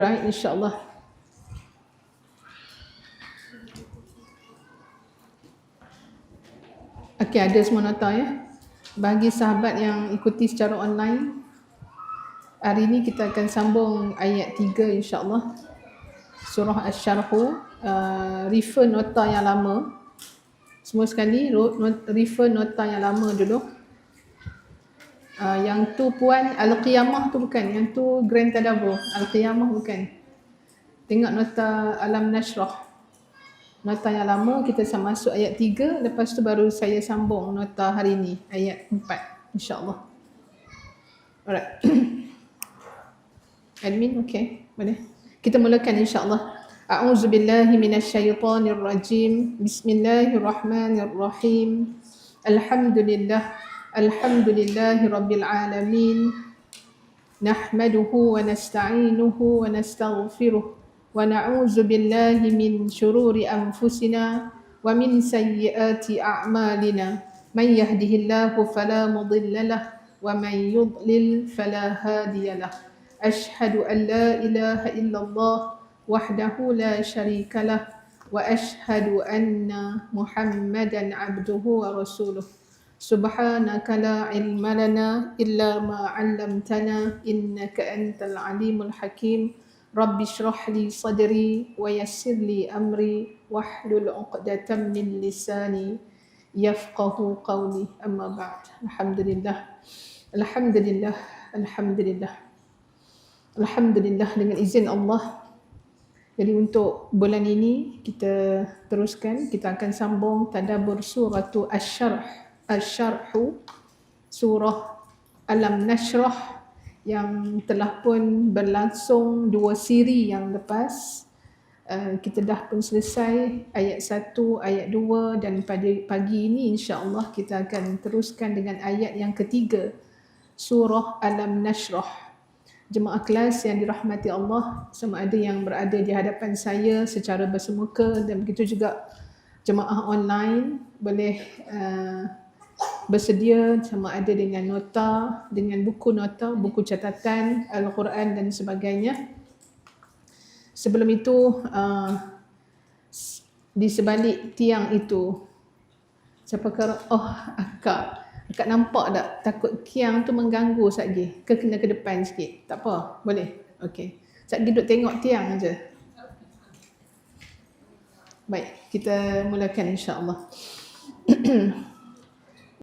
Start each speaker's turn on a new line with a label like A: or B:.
A: Right, insyaAllah. Okey, ada semua nota ya. Bagi sahabat yang ikuti secara online, hari ini kita akan sambung ayat 3 insyaAllah. Surah Asy-Syarhu, uh, refer nota yang lama. Semua sekali refer nota yang lama dulu. Uh, yang tu puan Al-Qiyamah tu bukan, yang tu Grand Tadabbur. Al-Qiyamah bukan. Tengok nota Alam Nashrah. Nota yang lama kita masuk ayat 3, lepas tu baru saya sambung nota hari ini, ayat 4 insya-Allah. Alright. Admin okey, boleh. Kita mulakan insya-Allah. A'udzu billahi minasyaitonir rajim. Bismillahirrahmanirrahim. Alhamdulillah الحمد لله رب العالمين نحمده ونستعينه ونستغفره ونعوذ بالله من شرور أنفسنا ومن سيئات أعمالنا. من يهده الله فلا مضل له ومن يضلل فلا هادي له. أشهد أن لا إله إلا الله وحده لا شريك له وأشهد أن محمدا عبده ورسوله. Subhanakala ilmalana illa ma 'allamtana innaka antal alimul hakim. Rabbi shrah li sadri wa yassir li amri wahlul 'uqdatam min lisani yafqahu qawli. Amma ba'd. Alhamdulillah. Alhamdulillah. Alhamdulillah. Alhamdulillah dengan izin Allah. Jadi untuk bulan ini kita teruskan, kita akan sambung tadabbur surah Asy-Syarh. Al-Syarhu surah Alam Nashrah yang telah pun berlangsung dua siri yang lepas. Uh, kita dah pun selesai ayat satu, ayat dua dan pada pagi ini insya-Allah kita akan teruskan dengan ayat yang ketiga surah Alam Nashrah. Jemaah kelas yang dirahmati Allah sama ada yang berada di hadapan saya secara bersemuka dan begitu juga jemaah online boleh uh, bersedia sama ada dengan nota, dengan buku nota, buku catatan, Al-Quran dan sebagainya. Sebelum itu, uh, di sebalik tiang itu, siapa kata, oh akak, akak nampak tak takut tiang tu mengganggu lagi? Ke kena ke depan sikit? Tak apa, boleh? Okey. Sekejap duduk tengok tiang aja. Baik, kita mulakan insya-Allah.